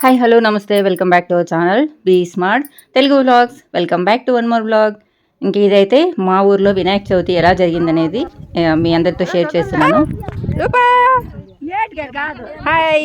Hi hello నమస్తే welcome back to our channel B smart Telugu vlogs welcome back to one more blog ఇంకా ఇదైతే మా ఊర్లో వినాయక చవితి ఎలా జరిగిందనేది మీ అందరితో షేర్ చేస్తున్నాను. Hi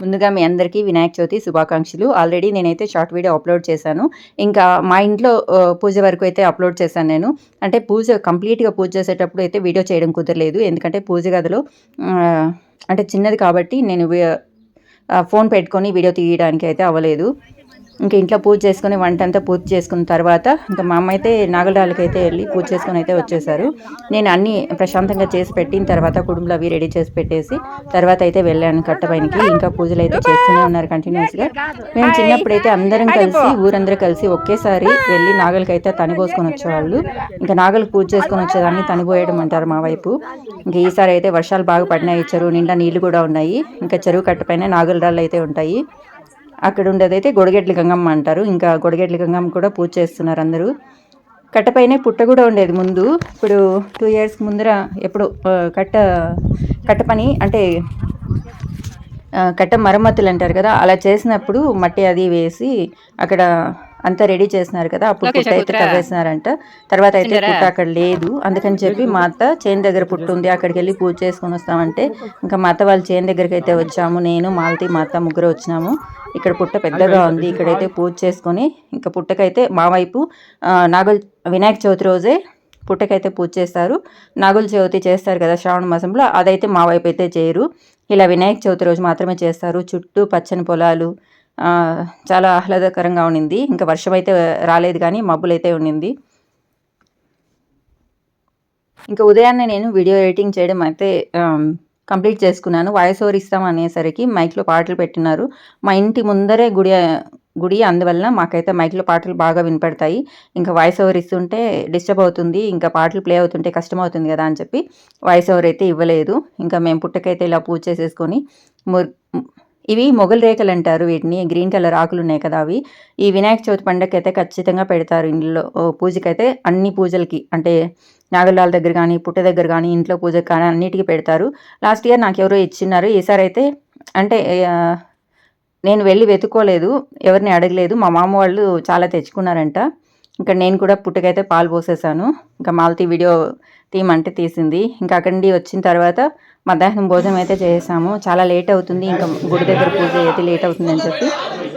ముందుగా మీ అందరికీ వినాయక చవితి శుభాకాంక్షలు. ఆల్రెడీ నేనైతే షార్ట్ వీడియో అప్లోడ్ చేశాను. ఇంకా మా ఇంట్లో పూజ వరకు అయితే అప్లోడ్ చేశాను నేను. అంటే పూజ కంప్లీట్గా పూజ చేసేటప్పుడు అయితే వీడియో చేయడం కుదరలేదు. ఎందుకంటే పూజ గదిలో అంటే చిన్నది కాబట్టి నేను ఫోన్ పెట్టుకొని వీడియో తీయడానికి అయితే అవ్వలేదు. ఇంకా ఇంట్లో పూజ చేసుకుని వంట అంతా పూర్తి చేసుకున్న తర్వాత ఇంకా మా అమ్మ అయితే నాగలరాళ్ళకి అయితే వెళ్ళి పూజ చేసుకుని అయితే వచ్చేసారు. నేను అన్ని ప్రశాంతంగా చేసి పెట్టిన తర్వాత కుటుంబంలో అవి రెడీ చేసి పెట్టేసి తర్వాత అయితే వెళ్ళాను కట్టపైనకి. ఇంకా పూజలు అయితే చేస్తూనే ఉన్నారు కంటిన్యూస్గా మేము చిన్నప్పుడైతే అందరం కలిసి ఊరందరూ కలిసి ఒకేసారి వెళ్ళి నాగలికి అయితే తనిపోసుకొని వచ్చేవాళ్ళు. ఇంకా నాగలికి పూజ చేసుకొని వచ్చేదాన్ని తనిపోయడం అంటారు మా వైపు. ఇంకా ఈసారి అయితే వర్షాలు బాగా పడినాయి చెరువు నిండా నీళ్ళు కూడా ఉన్నాయి. ఇంకా చెరువు కట్టపైన నాగల రాళ్ళు అయితే ఉంటాయి. అక్కడ ఉండేదైతే గొడగెడ్ల గంగమ్మ అంటారు. ఇంకా గొడగెడ్ల గంగమ్మ కూడా పూజ చేస్తున్నారు అందరూ. కట్టపైనే పుట్ట కూడా ఉండేది ముందు. ఇప్పుడు టూ ఇయర్స్ ముందర ఎప్పుడు కట్ట కట్ట పని అంటే కట్ట మరమ్మతులు అంటారు కదా అలా చేసినప్పుడు మట్టి అది వేసి అక్కడ అంతా రెడీ చేసినారు కదా అప్పుడు పుట్ట అయితే తవ్వేసినారంట. తర్వాత అయితే పుట్ట అక్కడ లేదు. అందుకని చెప్పి మా అత్త చేను దగ్గర పుట్టు ఉంది అక్కడికి వెళ్ళి పూజ చేసుకొని వస్తామంటే ఇంకా మా అత్త వాళ్ళ చేను దగ్గరికి అయితే వచ్చాము. నేను మాలతి మా అత్త ముగ్గురు వచ్చినాము. ఇక్కడ పుట్ట పెద్దగా ఉంది. ఇక్కడైతే పూజ చేసుకొని ఇంకా పుట్టకైతే మా వైపు నాగల్ వినాయక చవితి రోజే పుట్టకైతే పూజ చేస్తారు. నాగుల చవితి చేస్తారు కదా శ్రావణ మాసంలో అదైతే మా వైపు అయితే చేయరు ఇలా వినాయక చవితి రోజు మాత్రమే చేస్తారు. చుట్టూ పచ్చని పొలాలు చాలా ఆహ్లాదకరంగా ఉండింది. ఇంకా వర్షం అయితే రాలేదు కానీ మబ్బులైతే ఉండింది. ఇంకా ఉదయాన్నే నేను వీడియో ఎడిటింగ్ చేయడం అయితే కంప్లీట్ చేసుకున్నాను. వాయిస్ ఓవర్ ఇస్తాం అనేసరికి మైక్లో పాటలు పెట్టినారు. మా ఇంటి ముందరే గుడి గుడి. అందువల్ల మాకైతే మైక్లో పాటలు బాగా వినపడతాయి. ఇంకా వాయిస్ ఓవర్ ఇస్తుంటే డిస్టర్బ్ అవుతుంది. ఇంకా పాటలు ప్లే అవుతుంటే కష్టం అవుతుంది కదా అని చెప్పి వాయిస్ ఓవర్ అయితే ఇవ్వలేదు. ఇంకా మేము పుట్టకైతే ఇలా పూజ చేసేసుకొని ముర్ ఇవి మొగల్ రేఖలు అంటారు వీటిని. గ్రీన్ కలర్ ఆకులు ఉన్నాయి కదా అవి. ఈ వినాయక చవితి పండగకి అయితే ఖచ్చితంగా పెడతారు ఇంట్లో పూజకైతే అన్ని పూజలకి. అంటే నాగలాల దగ్గర కానీ పుట్ట దగ్గర కానీ ఇంట్లో పూజకి కానీ అన్నిటికీ పెడతారు. లాస్ట్ ఇయర్ నాకు ఎవరో ఇచ్చినారు ఈసారి అయితే అంటే నేను వెళ్ళి వెతుక్కోలేదు. ఎవరిని అడగలేదు. మా మామ వాళ్ళు చాలా తెచ్చుకున్నారంట. ఇంకా నేను కూడా పుట్టకైతే పాలు పోసేసాను. ఇంకా మాలతీ వీడియో తీయమంటే తీసింది. ఇంకా అక్కడి నుండి వచ్చిన తర్వాత మధ్యాహ్నం భోజనం అయితే చేసాము. చాలా లేట్ అవుతుంది. ఇంకా గుడి దగ్గర పూజ అయితే లేట్ అవుతుంది అని చెప్పి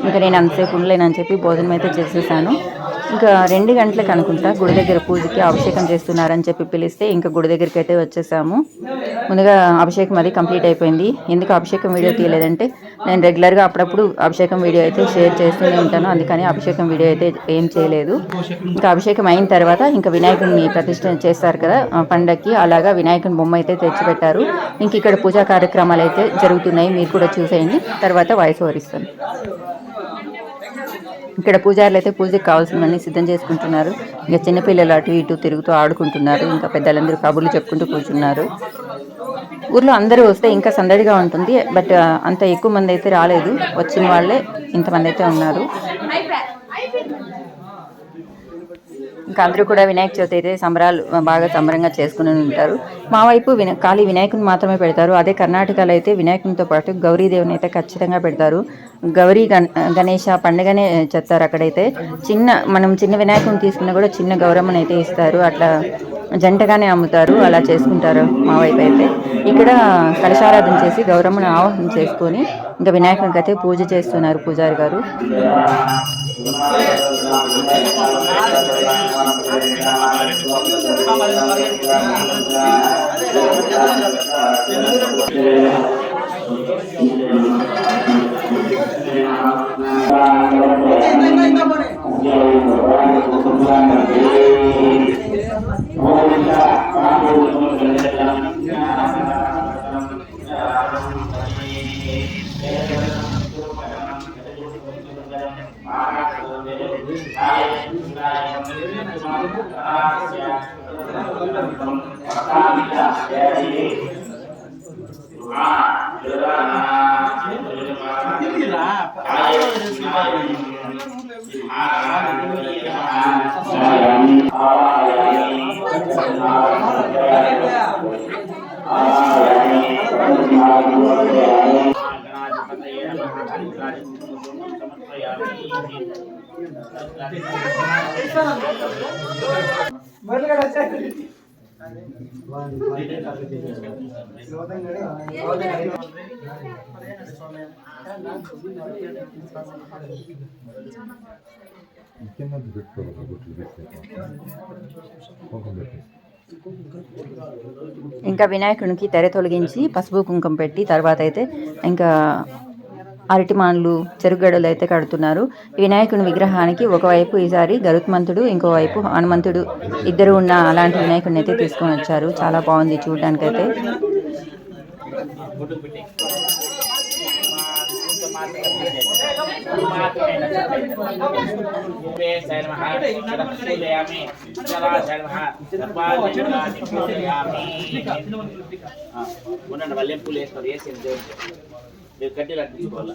ఇంకా నేను అంతసేపు ఉండలేనని చెప్పి భోజనం అయితే చేసేసాను. ఇంకా రెండు గంటలకు అనుకుంటా గుడి దగ్గర పూజకి అభిషేకం చేస్తున్నారని చెప్పి పిలిస్తే ఇంకా గుడి దగ్గరికి అయితే వచ్చేసాము. ముందుగా అభిషేకం అది కంప్లీట్ అయిపోయింది. ఎందుకు అభిషేకం వీడియో తీయలేదంటే నేను రెగ్యులర్గా అప్పుడప్పుడు అభిషేకం వీడియో అయితే షేర్ చేస్తూనే ఉంటాను. అందుకని అభిషేకం వీడియో అయితే ఏం చేయలేదు. ఇంకా అభిషేకం అయిన తర్వాత ఇంకా వినాయకుడిని ప్రతిష్ట చేస్తారు కదా ఆ పండక్కి అలాగా వినాయకుని బొమ్మ అయితే తెచ్చిపెట్టారు. ఇంక ఇక్కడ పూజా కార్యక్రమాలు అయితే జరుగుతున్నాయి. మీరు కూడా చూసేయండి. తర్వాత వాయిస్ ఓవర్ ఇస్తాను. ఇక్కడ పూజారులు అయితే పూజకి కావాల్సినవన్నీ సిద్ధం చేసుకుంటున్నారు. ఇంకా చిన్నపిల్లలు అటు ఇటు తిరుగుతూ ఆడుకుంటున్నారు. ఇంకా పెద్దలందరూ కబుర్లు చెప్పుకుంటూ కూర్చున్నారు. ఊర్లో అందరూ వస్తే ఇంకా సందడిగా ఉంటుంది. బట్ అంత ఎక్కువ మంది అయితే రాలేదు. వచ్చిన వాళ్ళే ఇంతమంది అయితే ఉన్నారు. ఇంకా అందరూ కూడా వినాయక చవితి అయితే సంబరాలు బాగా సంబరంగా చేసుకుని ఉంటారు. మా వైపు విన ఖాళీ వినాయకుని మాత్రమే పెడతారు. అదే కర్ణాటకలో అయితే వినాయకునితో పాటు గౌరీదేవిని అయితే ఖచ్చితంగా పెడతారు. గౌరీ గణ గణేష పండుగనే చెప్తారు అక్కడైతే. చిన్న మనం చిన్న వినాయకుని తీసుకున్నా కూడా చిన్న గౌరమ్మని అయితే ఇస్తారు. అట్లా జంటగానే అమ్ముతారు అలా చేసుకుంటారు మా వైపు అయితే. ఇక్కడ కలశారాధన చేసి గౌరమ్మను ఆవాహన చేసుకొని ఇంకా వినాయకునికి అయితే పూజ చేస్తున్నారు పూజారి గారు. పెట్టుకోవాలి గుట్లు ఇంకా వినాయకునికి తెర తొలగించి పసుపు కుంకుమ పెట్టి తర్వాత అయితే ఇంకా అరటిమాన్లు చెరుగడలు అయితే కడుతున్నారు. వినాయకుని విగ్రహానికి ఒకవైపు ఈసారి గరుత్మంతుడు ఇంకోవైపు హనుమంతుడు ఇద్దరు ఉన్న అలాంటి వినాయకుడిని అయితే తీసుకొని వచ్చారు. చాలా బాగుంది చూడడానికైతే. ఉండండి వల్లెం పూలు వేస్తారు వేసి మీరు కడ్డీలు అట్టించుకోవాలి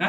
ఆ?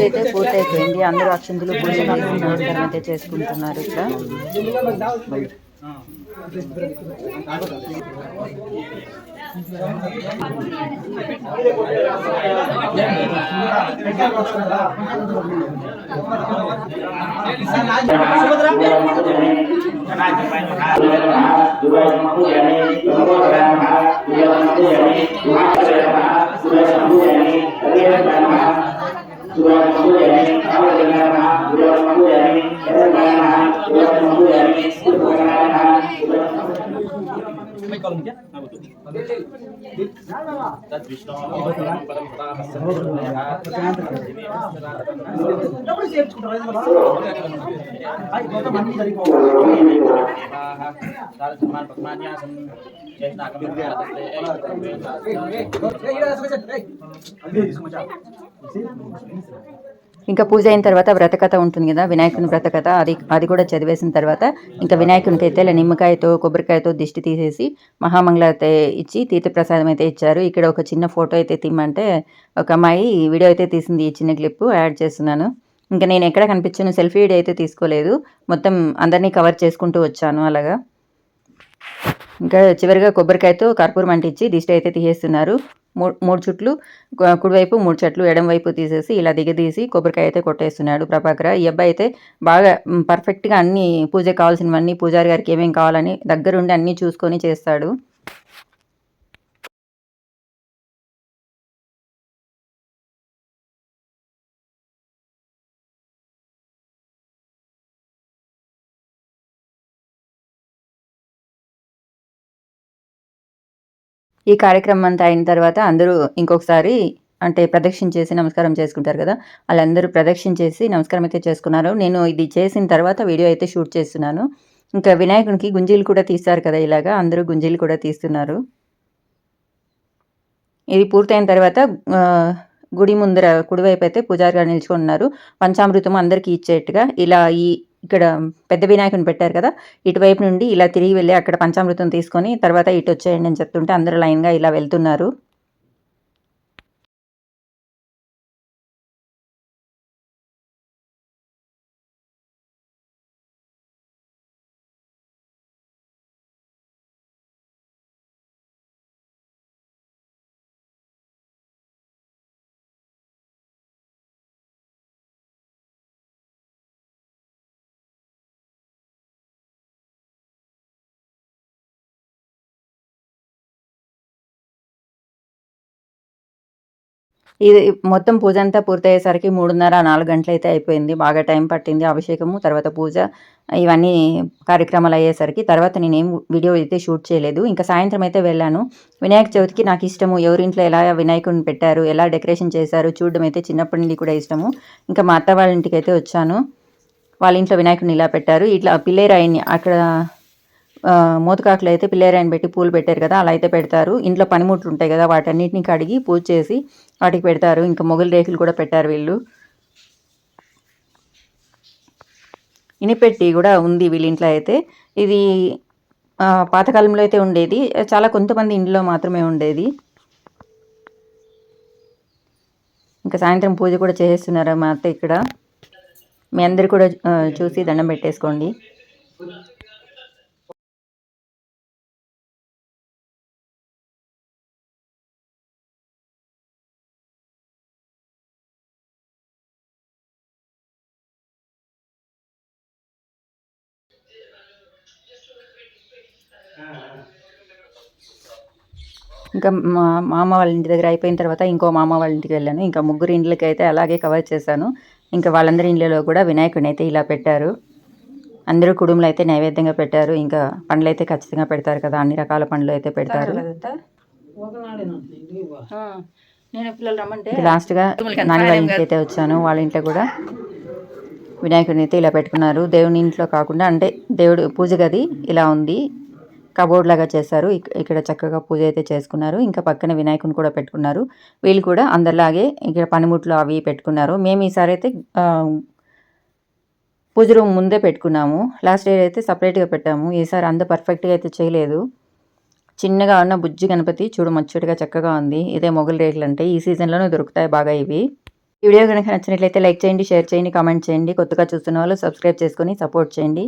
పూజ అయితే పూర్తయిపోయింది అందరూ అక్షంతులు పూజ నమస్కారం అయితే చేసుకుంటున్నారు ఇక్కడ. Sudah ఇంకా పూజ అయిన తర్వాత వ్రతకథ ఉంటుంది కదా వినాయకుని వ్రతకథ అది అది కూడా చదివేసిన తర్వాత ఇంకా వినాయకునికి అయితే ఇలా నిమ్మకాయతో కొబ్బరికాయతో దిష్టి తీసేసి మహామంగళ అయితే ఇచ్చి తీర్థప్రసాదం అయితే ఇచ్చారు. ఇక్కడ ఒక చిన్న ఫోటో అయితే తీయమంటే ఒక అమ్మాయి వీడియో అయితే తీసింది ఈ చిన్న క్లిప్ యాడ్ చేస్తున్నాను. ఇంకా నేను ఎక్కడ కనిపించాను సెల్ఫీ వీడియో అయితే తీసుకోలేదు. మొత్తం అందరినీ కవర్ చేసుకుంటూ వచ్చాను అలాగా. ఇంకా చివరిగా కొబ్బరికాయతో కర్పూరం అంటించి దిష్టి అయితే తీసేస్తున్నారు. మూడు మూడు చుట్లు కుడివైపు మూడు చెట్లు ఎడం వైపు తీసేసి ఇలా దిగదీసి కొబ్బరికాయ అయితే కొట్టేస్తున్నాడు ప్రభాకర్. ఈ అబ్బాయి అయితే బాగా పర్ఫెక్ట్గా అన్ని పూజ కావాల్సినవన్నీ పూజారి గారికి ఏమేమి కావాలని దగ్గరుండి అన్నీ చూసుకొని చేస్తాడు. ఈ కార్యక్రమం అంతా అయిన తర్వాత అందరూ ఇంకొకసారి అంటే ప్రదక్షిణ చేసి నమస్కారం చేసుకుంటారు కదా వాళ్ళందరూ ప్రదక్షిణ చేసి నమస్కారం అయితే చేసుకున్నారు. నేను ఇది చేసిన తర్వాత వీడియో అయితే షూట్ చేస్తున్నాను. ఇంకా వినాయకునికి గుంజీలు కూడా తీస్తారు కదా ఇలాగా అందరూ గుంజీలు కూడా తీస్తున్నారు. ఇది పూర్తయిన తర్వాత గుడి ముందర కుడివైపు అయితే పూజారి గారు నిల్చుకున్నారు ఉన్నారు. పంచామృతం అందరికీ ఇచ్చేట్టుగా ఇలా ఈ ఇక్కడ పెద్ద వినాయకుని పెట్టారు కదా ఇటువైపు నుండి ఇలా తిరిగి వెళ్ళి అక్కడ పంచామృతం తీసుకొని తర్వాత ఇటు వచ్చేయండి అని చెప్తుంటే అందరూ లైన్గా ఇలా వెళ్తున్నారు. ఇది మొత్తం పూజ అంతా పూర్తయ్యేసరికి మూడున్నర నాలుగు గంటలు అయితే అయిపోయింది. బాగా టైం పట్టింది అభిషేకము తర్వాత పూజ ఇవన్నీ కార్యక్రమాలు అయ్యేసరికి. తర్వాత నేనేం వీడియో అయితే షూట్ చేయలేదు. ఇంకా సాయంత్రం అయితే వెళ్ళాను. వినాయక చవితికి నాకు ఇష్టము. ఎవరింట్లో ఎలా వినాయకుడిని పెట్టారు ఎలా డెకరేషన్ చేశారు చూడడం అయితే చిన్నప్పటి నుండి కూడా ఇష్టము. ఇంకా మా అత్త వాళ్ళ ఇంటికి అయితే వచ్చాను. వాళ్ళ ఇంట్లో వినాయకుడిని ఇలా పెట్టారు. ఇట్లా పిల్లేరాయిని అక్కడ మోతకాకులు అయితే పిల్లేరాయిని పెట్టి పూలు పెట్టారు కదా అలా అయితే పెడతారు. ఇంట్లో పనిముట్లు ఉంటాయి కదా వాటన్నిటిని కడిగి పూజ చేసి వాటికి పెడతారు. ఇంకా మొగలు రేకులు కూడా పెట్టారు వీళ్ళు. ఇనిపెట్టి కూడా ఉంది వీళ్ళ ఇంట్లో అయితే. ఇది పాతకాలంలో అయితే ఉండేది. చాలా కొంతమంది ఇంట్లో మాత్రమే ఉండేది. ఇంకా సాయంత్రం పూజ కూడా చేసేస్తున్నారు మా అత్త ఇక్కడ? మీ అందరు కూడా చూసి దండం పెట్టేసుకోండి. ఇంకా మా మామ వాళ్ళ ఇంటి దగ్గర అయిపోయిన తర్వాత ఇంకో మామ వాళ్ళ ఇంటికి వెళ్ళాను. ఇంకా ముగ్గురు ఇండ్లకి అయితే అలాగే కవర్ చేశాను. ఇంకా వాళ్ళందరి ఇండ్లలో కూడా వినాయకుడిని అయితే ఇలా పెట్టారు. అందరూ కుడుములు అయితే నైవేద్యంగా పెట్టారు. ఇంకా పండ్లు అయితే ఖచ్చితంగా పెడతారు కదా. అన్ని రకాల పండ్లు అయితే పెడతారు. నేను పిల్లలు రమ్మంటే లాస్ట్గా నాని వాళ్ళ ఇంటికి అయితే వచ్చాను. వాళ్ళ ఇంట్లో కూడా వినాయకుడిని అయితే ఇలా పెట్టుకున్నారు. దేవుని ఇంట్లో కాకుండా అంటే దేవుడు పూజ గది ఇలా ఉంది. కబోర్డ్ లాగా చేశారు. ఇక్కడ చక్కగా పూజ అయితే చేసుకున్నారు. ఇంకా పక్కన వినాయకుని కూడా పెట్టుకున్నారు. వీళ్ళు కూడా అందరిలాగే ఇక్కడ పనిముట్లు అవి పెట్టుకున్నారు. మేము ఈసారి అయితే పూజ రూమ్ ముందే పెట్టుకున్నాము. లాస్ట్ ఇయర్ అయితే సపరేట్గా పెట్టాము. ఈసారి అంత పర్ఫెక్ట్గా అయితే చేయలేదు. చిన్నగా ఉన్న బుజ్జి గణపతి చూడు ముచ్చటగా చక్కగా ఉంది. ఇదే మొగల్ రేకులు అంటే ఈ సీజన్లోనే దొరుకుతాయి బాగా ఇవి. ఈ వీడియో కనుక నచ్చినట్లయితే లైక్ చేయండి షేర్ చేయండి కామెంట్ చేయండి. కొత్తగా చూస్తున్న వాళ్ళు సబ్స్క్రైబ్ చేసుకొని సపోర్ట్ చేయండి.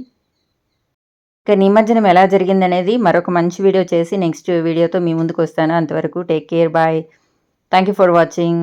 ఇక నిమజ్జనం ఎలా జరిగిందనేది మరొక మంచి వీడియో చేసి నెక్స్ట్ వీడియోతో మీ ముందుకు వస్తాను. అంతవరకు take care bye thank you for watching